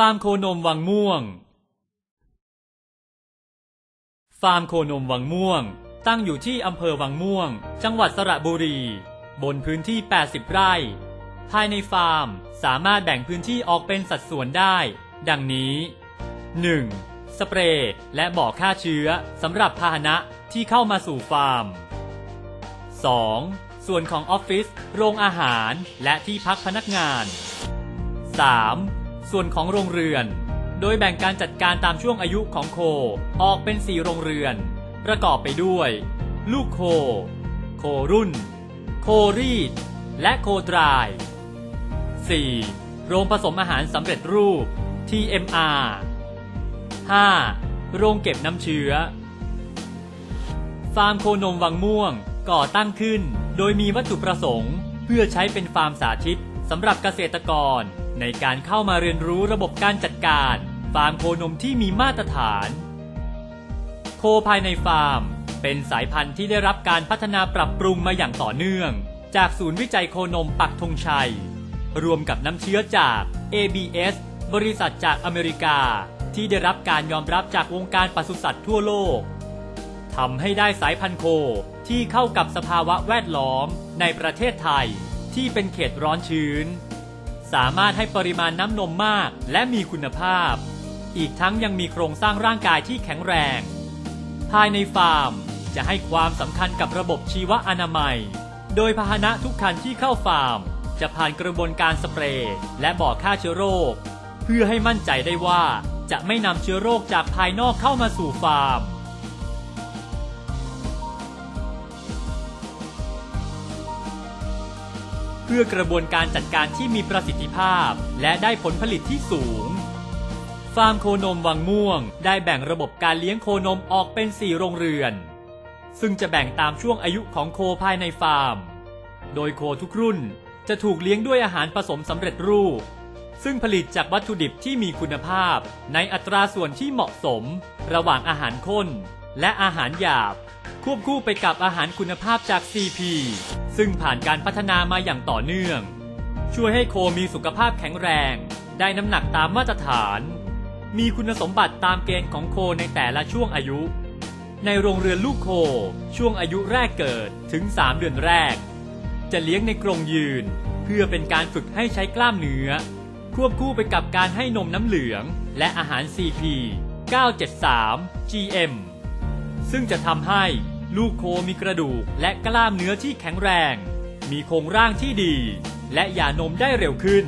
ฟาร์มโคนมวังม่วง ฟาร์มโคนมวังม่วง ตั้งอยู่ที่อำเภอวังม่วง จังหวัดสระบุรี บนพื้นที่ 80 ไร่ ภายในฟาร์มสามารถแบ่งพื้นที่ออกเป็นสัดส่วนได้ ดังนี้ 1. สเปรย์และบ่อฆ่าเชื้อสำหรับพาหนะที่เข้ามาสู่ฟาร์ม 2. ส่วนของออฟฟิศ โรงอาหาร และที่พักพนักงาน 3. ส่วนของโรงเรือน โดยแบ่งการจัดการตามช่วงอายุของโคออกเป็น4โรงเรือน ประกอบไปด้วย ลูกโค โครุ่น โครีด และโคดราย 4. โรงผสมอาหารสำเร็จรูป TMR 5. โรงเก็บน้ำเชื้อ ฟาร์มโคนมวังม่วงก่อตั้งขึ้น โดยมีวัตถุประสงค์ เพื่อใช้เป็นฟาร์มสาธิตสำหรับเกษตรกร ในการเข้ามาเรียนรู้ระบบการจัดการฟาร์มโคนมที่มีมาตรฐาน โคภายในฟาร์ม เป็นสายพันธุ์ที่ได้รับการพัฒนาปรับปรุงมาอย่างต่อเนื่อง จากศูนย์วิจัยโคนมปักธงชัย รวมกับน้ำเชื้อจาก ABS บริษัทจากอเมริกาที่ได้รับการยอมรับจากวงการปศุสัตว์ทั่วโลกทำให้ได้สายพันธุ์โคที่เข้ากับสภาวะแวดล้อมในประเทศไทยที่เป็นเขตร้อนชื้น สามารถให้ปริมาณน้ำนมมากและมีคุณภาพ อีกทั้งยังมีโครงสร้างร่างกายที่แข็งแรง ภายในฟาร์มจะให้ความสำคัญกับระบบชีวอนามัย โดยพาหนะทุกคันที่เข้าฟาร์ม จะผ่านกระบวนการสเปรย์และบ่อฆ่าเชื้อโรค เพื่อให้มั่นใจได้ว่าจะไม่นำเชื้อโรคจากภายนอกเข้ามาสู่ฟาร์ม เพื่อกระบวนการจัดการที่มีประสิทธิภาพ และได้ผลผลิตที่สูง ฟาร์มโคนมวังม่วง ได้แบ่งระบบการเลี้ยงโคนมออกเป็น 4 โรงเรือน ซึ่งจะแบ่งตามช่วงอายุของโคภายในฟาร์ม โดยโคทุกรุ่นจะถูกเลี้ยงด้วยอาหารผสมสำเร็จรูป ซึ่งผลิตจากวัตถุดิบที่มีคุณภาพ ในอัตราส่วนที่เหมาะสม ระหว่างอาหารข้น และอาหารหยาบ ควบคู่ไปกับอาหารคุณภาพจาก CP ซึ่งผ่านการพัฒนามาอย่างต่อเนื่อง ช่วยให้โคมีสุขภาพแข็งแรง ได้น้ำหนักตามมาตรฐาน มีคุณสมบัติตามเกณฑ์ของโคในแต่ละช่วงอายุ ในโรงเรือนลูกโคช่วงอายุแรกเกิดถึง 3 เดือนแรก จะเลี้ยงในกรงยืน เพื่อเป็นการฝึกให้ใช้กล้ามเนื้อ ควบคู่ไปกับการให้นมน้ำเหลือง และอาหาร CP 973 GM ซึ่งจะทำให้ ลูกโคมีกระดูกและกล้ามเนื้อที่แข็งแรง มีโครงร่างที่ดี และหย่านมได้เร็วขึ้น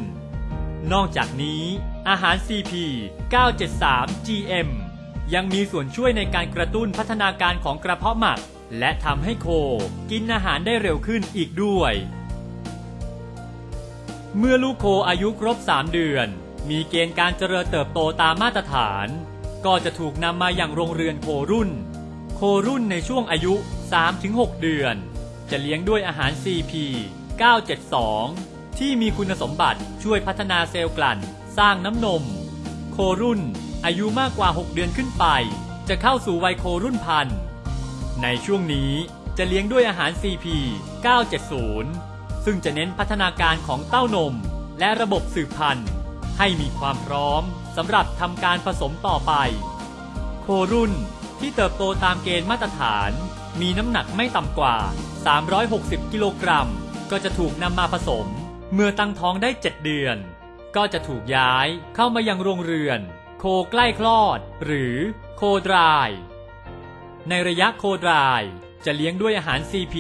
นอกจากนี้อาหาร CP 973 GM ยังมีส่วนช่วยในการกระตุ้นพัฒนาการของกระเพาะหมัก และทำให้โคกินอาหารได้เร็วขึ้นอีกด้วย เมื่อลูกโคอายุครบ 3 เดือน มีเกณฑ์การเจริญเติบโตตามมาตรฐาน ก็จะถูกนำมาอย่างโรงเรือนโครุ่น โครุ่นในช่วงอายุ 3-6 เดือน จะเลี้ยงด้วยอาหาร CP 972 ที่มีคุณสมบัติช่วยพัฒนาเซลล์กลั่น สร้างน้ำนม โครุ่นอายุมากกว่า 6 เดือนขึ้นไป จะเข้าสู่วัยโครุ่นพันธุ์ในช่วงนี้จะเลี้ยงด้วยอาหาร CP 970 ซึ่งจะเน้นพัฒนาการของเต้านม และระบบสืบพันธุ์ ให้มีความพร้อมสำหรับทำการผสมต่อไป โครุ่น ที่เติบโตตามเกณฑ์มาตรฐาน มีน้ำหนักไม่ต่ำกว่า 360 กิโลกรัม ก็จะถูกนำมาผสม เมื่อตั้งท้องได้ 7 เดือน ก็จะถูกย้ายเข้ามายังโรงเรือน โคใกล้คลอด หรือโคดราย ในระยะโคดรายจะเลี้ยงด้วยอาหาร CP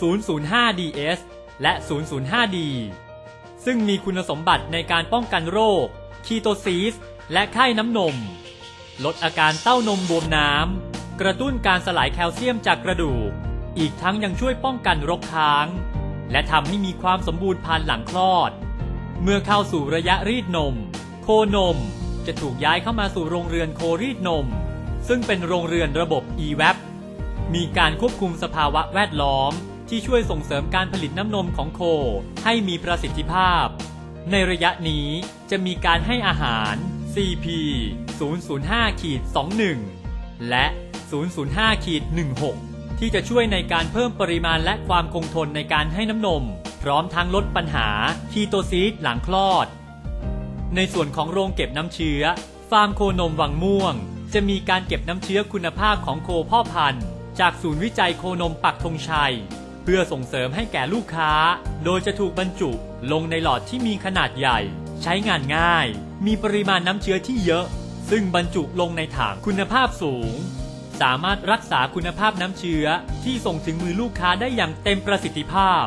005DS และ 005D ซึ่งมีคุณสมบัติในการป้องกันโรค คีโตซีส และไข้น้ำนม ลดอาการเต้านมบวมน้ำ กระตุ้นการสลายแคลเซียมจากกระดูก อีกทั้งยังช่วยป้องกันรกค้าง และทำให้มีความสมบูรณ์ภายหลังคลอด เมื่อเข้าสู่ระยะรีดนม โคนมจะถูกย้ายเข้ามาสู่โรงเรือนโครีดนม ซึ่งเป็นโรงเรือนระบบ EVAP มีการควบคุมสภาวะแวดล้อม ที่ช่วยส่งเสริมการผลิตน้ำนมของโคให้มีประสิทธิภาพ ในระยะนี้จะมีการให้อาหาร CP 005-21 และ 005-16 ที่จะช่วยในการเพิ่มปริมาณและความคงทนในการให้น้ำนม พร้อมทั้งลดปัญหาคีโตซีสหลังคลอด ในส่วนของโรงเก็บน้ำเชื้อ ฟาร์มโคนมวังม่วง จะมีการเก็บน้ำเชื้อคุณภาพของโคพ่อพันธุ์ จากศูนย์วิจัยโคนมปักธงชัย เพื่อส่งเสริมให้แก่ลูกค้า โดยจะถูกบรรจุลงในหลอดที่มีขนาดใหญ่ ใช้งานง่าย มีปริมาณน้ำเชื้อที่เยอะ ซึ่งบรรจุลงในถังคุณภาพสูง สามารถรักษาคุณภาพน้ำเชื้อที่ส่งถึงมือลูกค้าได้อย่างเต็มประสิทธิภาพ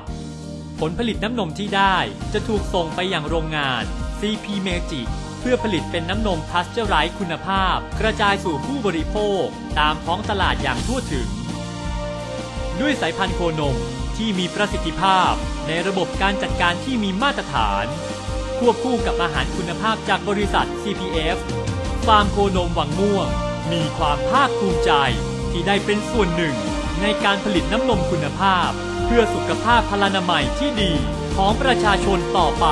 ผลผลิตน้ำนมที่ได้จะถูกส่งไปยังโรงงาน CP Magic เพื่อผลิตเป็นน้ำนมพัสเจอร์ไรส์คุณภาพ กระจายสู่ผู้บริโภค ตามท้องตลาดอย่างทั่วถึง ด้วยสายพันธุ์โคนมที่มีประสิทธิภาพในระบบการจัดการที่มีมาตรฐาน ควบคู่กับอาหารคุณภาพจากบริษัท CPF ฟาร์มโคนมหวังม่วง มีความภาคภูมิใจที่ได้เป็นส่วนหนึ่ง ในการผลิตน้ำนมคุณภาพ เพื่อสุขภาพพลานามัยที่ดีของประชาชนต่อไป